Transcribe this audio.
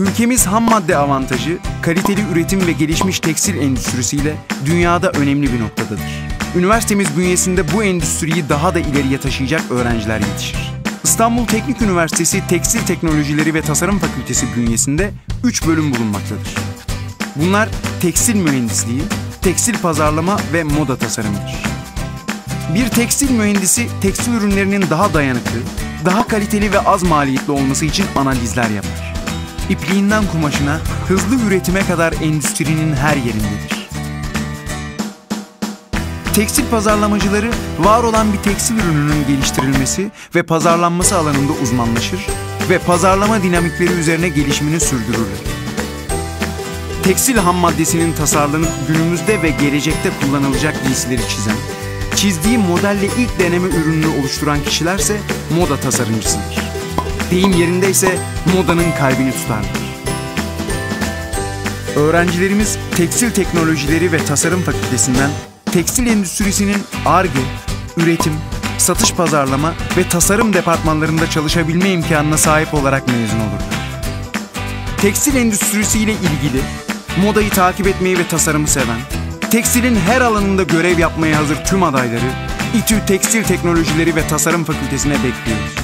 Ülkemiz ham madde avantajı, kaliteli üretim ve gelişmiş tekstil endüstrisiyle dünyada önemli bir noktadadır. Üniversitemiz bünyesinde bu endüstriyi daha da ileriye taşıyacak öğrenciler yetişir. İstanbul Teknik Üniversitesi Tekstil Teknolojileri ve Tasarım Fakültesi bünyesinde 3 bölüm bulunmaktadır. Bunlar tekstil mühendisliği, tekstil pazarlama ve moda tasarımıdır. Bir tekstil mühendisi tekstil ürünlerinin daha dayanıklı, daha kaliteli ve az maliyetli olması için analizler yapar. İpliğinden kumaşına, hızlı üretime kadar endüstrinin her yerindedir. Tekstil pazarlamacıları var olan bir tekstil ürününün geliştirilmesi ve pazarlanması alanında uzmanlaşır ve pazarlama dinamikleri üzerine gelişimini sürdürürler. Tekstil ham maddesinin tasarlanıp günümüzde ve gelecekte kullanılacak giysileri çizen, çizdiği modelle ilk deneme ürününü oluşturan kişilerse moda tasarımcısıdır. Deyim yerindeyse modanın kalbini tutarlar. Öğrencilerimiz Tekstil Teknolojileri ve Tasarım Fakültesinden tekstil endüstrisinin ARGE, üretim, satış pazarlama ve tasarım departmanlarında çalışabilme imkanına sahip olarak mezun olurlar. Tekstil endüstrisiyle ilgili, modayı takip etmeyi ve tasarımı seven, tekstilin her alanında görev yapmaya hazır tüm adayları İTÜ Tekstil Teknolojileri ve Tasarım Fakültesine bekliyoruz.